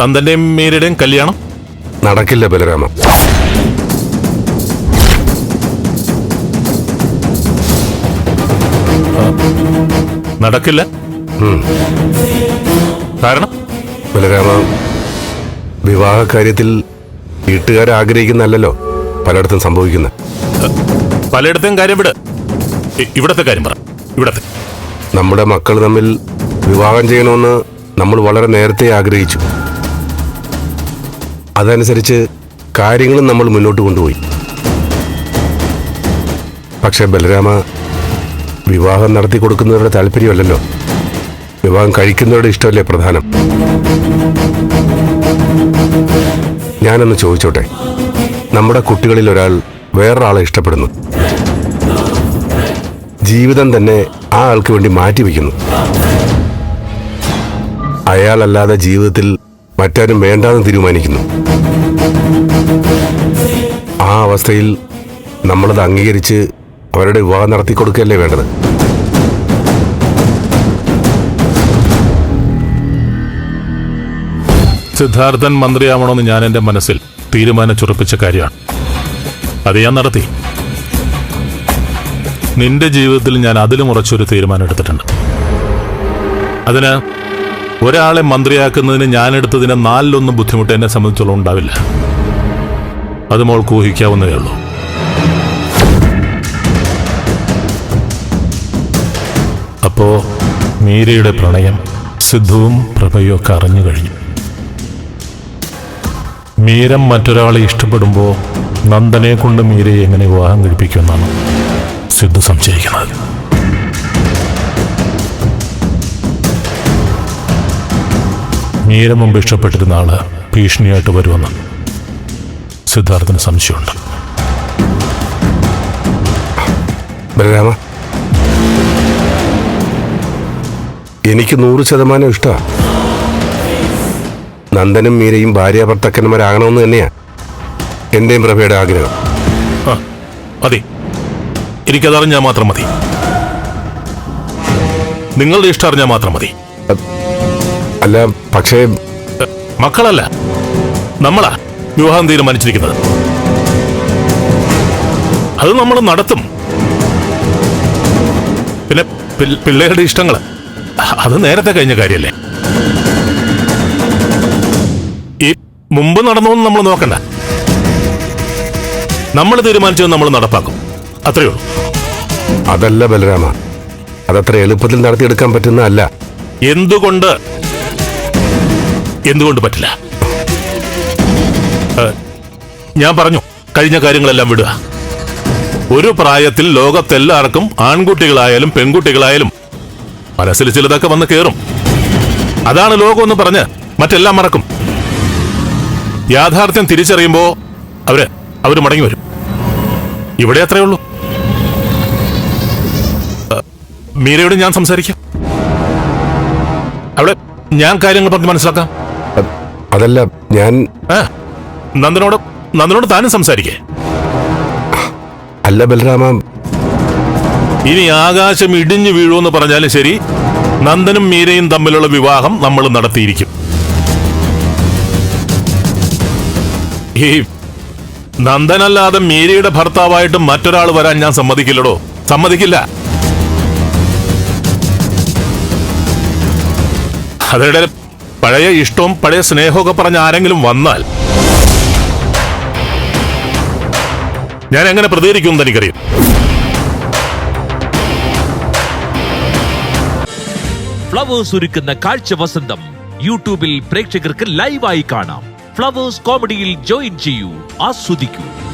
നന്ദന്റെയും മീരയുടെയും കല്യാണം? നടക്കില്ല ബലരാമ. നടക്കില്ല? കാരണം? ബലരാമ വിവാഹ കാര്യത്തിൽ വീട്ടുകാർ ആഗ്രഹിക്കുന്നല്ലോ പലയിടത്തും സംഭവിക്കുന്ന പലയിടത്തെയും കാര്യം വിട്. ഇവിടത്തെ കാര്യം പറ. ഇവിടത്തെ. നമ്മുടെ മക്കൾ തമ്മിൽ വിവാഹം ചെയ്യണമെന്ന് നമ്മൾ വളരെ നേരത്തെ ആഗ്രഹിച്ചു. അതനുസരിച്ച് കാര്യങ്ങളും നമ്മൾ മുന്നോട്ട് കൊണ്ടുപോയി. പക്ഷെ ബലരാമ വിവാഹം നടത്തി കൊടുക്കുന്നവരുടെ താല്പര്യമല്ലല്ലോ. വിവാഹം കഴിക്കുന്നവരുടെ ഇഷ്ടമല്ലേ പ്രധാനം? ഞാനൊന്ന് ചോദിച്ചോട്ടെ. നമ്മുടെ കുട്ടികളിൽ ഒരാൾ വേറൊരാളെ ഇഷ്ടപ്പെടുന്നു. ജീവിതം തന്നെ ആ ആൾക്ക് വേണ്ടി മാറ്റിവെക്കുന്നു അയാളല്ലാതെ ജീവിതത്തിൽ മറ്റാരും വേണ്ടാന്ന് തീരുമാനിക്കുന്നു. ആ അവസ്ഥയിൽ നമ്മളത് അംഗീകരിച്ച് അവരുടെ വിവാഹം നടത്തി കൊടുക്കുകയല്ലേ വേണ്ടത്? സിദ്ധാർത്ഥൻ മന്ത്രിയാവണമെന്ന് ഞാൻ എന്റെ മനസ്സിൽ തീരുമാനിച്ചുറപ്പിച്ച കാര്യമാണ്. അത് ഞാൻ നടത്തി. നിന്റെ ജീവിതത്തിൽ ഞാൻ അതിലും ഉറച്ചൊരു തീരുമാനം എടുത്തിട്ടുണ്ട്. അതിന് ഒരാളെ മന്ത്രിയാക്കുന്നതിന് ഞാൻ എടുത്തതിന് നാലിലൊന്നും ബുദ്ധിമുട്ട് എന്നെ സംബന്ധിച്ചോളം ഉണ്ടാവില്ല. അത് മോൾക്ക് ഊഹിക്കാവുന്നതേ ഉള്ളൂ. അപ്പോ മീരയുടെ പ്രണയം സിദ്ധുവും പ്രഭയും ഒക്കെ അറിഞ്ഞു കഴിഞ്ഞു. മീരം മറ്റൊരാളെ ഇഷ്ടപ്പെടുമ്പോൾ നന്ദനെ കൊണ്ട് മീരയെ എങ്ങനെ വിവാഹം കഴിപ്പിക്കുമെന്നാണ് സിദ്ധു സംശയിക്കുന്നത്. മീര മുമ്പ് ഇഷ്ടപ്പെട്ടിരുന്ന ആൾ ഭീഷണിയായിട്ട് വരുമെന്ന് സിദ്ധാർത്ഥന് സംശയമുണ്ട്. ബലരാമ എനിക്ക് നൂറ് ശതമാനം ഇഷ്ടമാണ് നന്ദനും മീരയും ഭാര്യ ഭർത്തക്കന്മാരാകണമെന്ന് തന്നെയാ എന്റെയും പ്രഭയുടെ ആഗ്രഹം. അതെ മതി. എനിക്കതറിഞ്ഞാൽ മാത്രം മതി. നിങ്ങളുടെ ഇഷ്ടം അറിഞ്ഞാൽ മാത്രം മതി. അല്ല പക്ഷേ മക്കളല്ല. നമ്മളാ. വിവാഹം തീരുമാനിച്ചിരിക്കുന്നത്. അത് നമ്മൾ നടത്തും. പിന്നെ പിള്ളേരുടെ ഇഷ്ടങ്ങൾ. അത് നേരത്തെ കഴിഞ്ഞ കാര്യല്ലേ? ഈ മുമ്പ് നടന്നോന്ന് നമ്മൾ നോക്കണ്ട. നമ്മൾ തീരുമാനിച്ചത് നമ്മൾ നടപ്പാക്കും. അത്രയേ ഉള്ളൂ. അതല്ല ബലരാമ. അതത്ര എളുപ്പത്തിൽ നടത്തിയെടുക്കാൻ പറ്റുന്ന അല്ല എന്തുകൊണ്ട്? എന്തുകൊണ്ട് പറ്റില്ല? ഞാൻ പറഞ്ഞു കഴിഞ്ഞ കാര്യങ്ങളെല്ലാം വിടുക. ഒരു പ്രായത്തിൽ ലോകത്തെല്ലാവർക്കും ആൺകുട്ടികളായാലും പെൺകുട്ടികളായാലും മനസ്സിൽ ചിലതൊക്കെ വന്ന് കയറും അതാണ് ലോകം എന്ന് പറഞ്ഞ് മറ്റെല്ലാം മറക്കും. യാഥാർത്ഥ്യം തിരിച്ചറിയുമ്പോൾ അവർ അവർ മടങ്ങി വരും. ഇവിടെ അത്രേ ഉള്ളൂ. മീരയോട് ഞാൻ സംസാരിക്കാം. അവിടെ ഞാൻ കാര്യങ്ങൾ പറഞ്ഞ് മനസ്സിലാക്കാം. അതല്ല ഞാൻ നന്ദനോട് നന്ദനോട് താനും സംസാരിക്കേ. അല്ല ബലരാമ ഇനി ആകാശം ഇടിഞ്ഞു വീഴുമെന്ന് പറഞ്ഞാലും ശരി നന്ദനും മീരയും തമ്മിലുള്ള വിവാഹം നമ്മൾ നടത്തിയിരിക്കും. ഈ നന്ദനല്ലാതെ മീരയുടെ ഭർത്താവായിട്ട് മറ്റൊരാൾ വരാൻ ഞാൻ സമ്മതിക്കില്ലടോ? സമ്മതിക്കില്ല. അതിടെ പഴയ ഇഷ്ടവും പഴയ സ്നേഹമൊക്കെ പറഞ്ഞ ആരെങ്കിലും വന്നാൽ ഞാൻ എങ്ങനെ പ്രതികരിക്കും എന്ന് എനിക്കറിയാം. ഫ്ലവേഴ്സ് ഒരുക്കുന്ന കാഴ്ച വസന്തം യൂട്യൂബിൽ പ്രേക്ഷകർക്ക് ലൈവായി കാണാം. ഫ്ലവേഴ്സ് കോമഡിയിൽ ജോയിൻ ചെയ്യൂ ആസ്വദിക്കൂ.